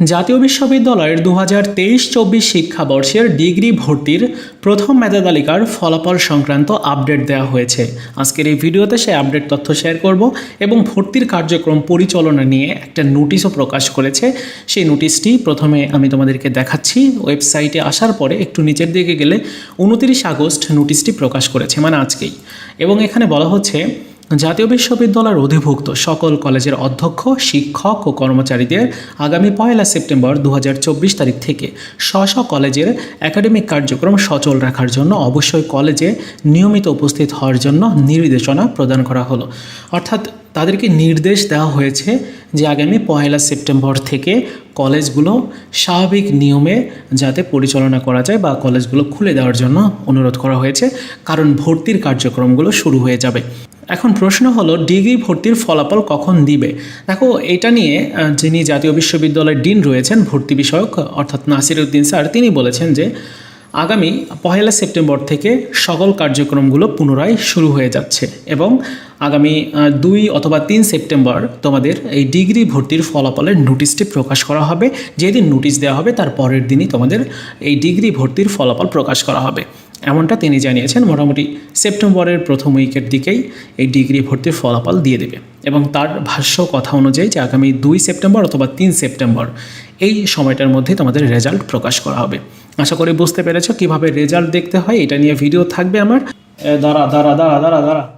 জাতীয় বিশ্ববিদ্যালয়ের দু হাজার তেইশ চব্বিশ শিক্ষাবর্ষের ডিগ্রি ভর্তির প্রথম মেধা তালিকার ফলাফল সংক্রান্ত আপডেট দেওয়া হয়েছে। আজকের এই ভিডিওতে সেই আপডেট তথ্য শেয়ার করব এবং ভর্তির কার্যক্রম পরিচালনা নিয়ে একটা নোটিশও প্রকাশ করেছে। সেই নোটিশটি প্রথমে আমি তোমাদেরকে দেখাচ্ছি। ওয়েবসাইটে আসার পরে একটু নিচের দিকে গেলে উনতিরিশ আগস্ট নোটিশটি প্রকাশ করেছে মানে আজকেই। এবং এখানে বলা হচ্ছে জাতীয় বিশ্ববিদ্যালয়ের অধিভুক্ত সকল কলেজের অধ্যক্ষ, শিক্ষক ও কর্মচারীদের আগামী পয়লা সেপ্টেম্বর দু হাজার চব্বিশ তারিখ থেকে স্ব স্ব কলেজের একাডেমিক কার্যক্রম সচল রাখার জন্য অবশ্যই কলেজে নিয়মিত উপস্থিত হওয়ার জন্য নির্দেশনা প্রদান করা হলো। অর্থাৎ তাদেরকে নির্দেশ দেওয়া হয়েছে যে আগামী পয়লা সেপ্টেম্বর থেকে কলেজগুলো স্বাভাবিক নিয়মে যাতে পরিচালনা করা যায় বা কলেজগুলো খুলে দেওয়ার জন্য অনুরোধ করা হয়েছে। কারণ ভর্তির কার্যক্রমগুলো শুরু হয়ে যাবে। এখন প্রশ্ন হলো, ডিগ্রি ভর্তির ফলাফল কখন দিবে? দেখো, এটা নিয়ে যিনি জাতীয় বিশ্ববিদ্যালয়ের ডিন রয়েছেন, ভর্তি বিষয়ক, অর্থাৎ নাসির উদ্দিন স্যার, তিনি বলেছেন যে, আগামী পহেলা সেপ্টেম্বর থেকে সকল কার্যক্রমগুলো পুনরায় শুরু হয়ে যাচ্ছে এবং আগামী দুই অথবা তিন সেপ্টেম্বর তোমাদের এই ডিগ্রি ভর্তির ফলাফলের নোটিশটি প্রকাশ করা হবে। যেদিন নোটিশ দেওয়া হবে, তার পরের দিনই তোমাদের এই ডিগ্রি ভর্তির ফলাফল প্রকাশ করা হবে। এমনটা তিনি জানিয়েছেন, মোটামুটি সেপ্টেম্বরের প্রথম উইকের দিকেই এই ডিগ্রি ভর্তির ফলাফল দিয়ে দেবে। এবং তার ভাষ্য কথা অনুযায়ী যে আগামী দুই সেপ্টেম্বর অথবা তিন সেপ্টেম্বর এই সময়টার মধ্যে তোমাদের রেজাল্ট প্রকাশ করা হবে। আশা করি বুঝতে পেরেছ কীভাবে রেজাল্ট দেখতে হয়, এটা নিয়ে ভিডিও থাকবে আমার। দাঁড়া দাঁড়া দাঁড়া দাঁড়া দাঁড়া।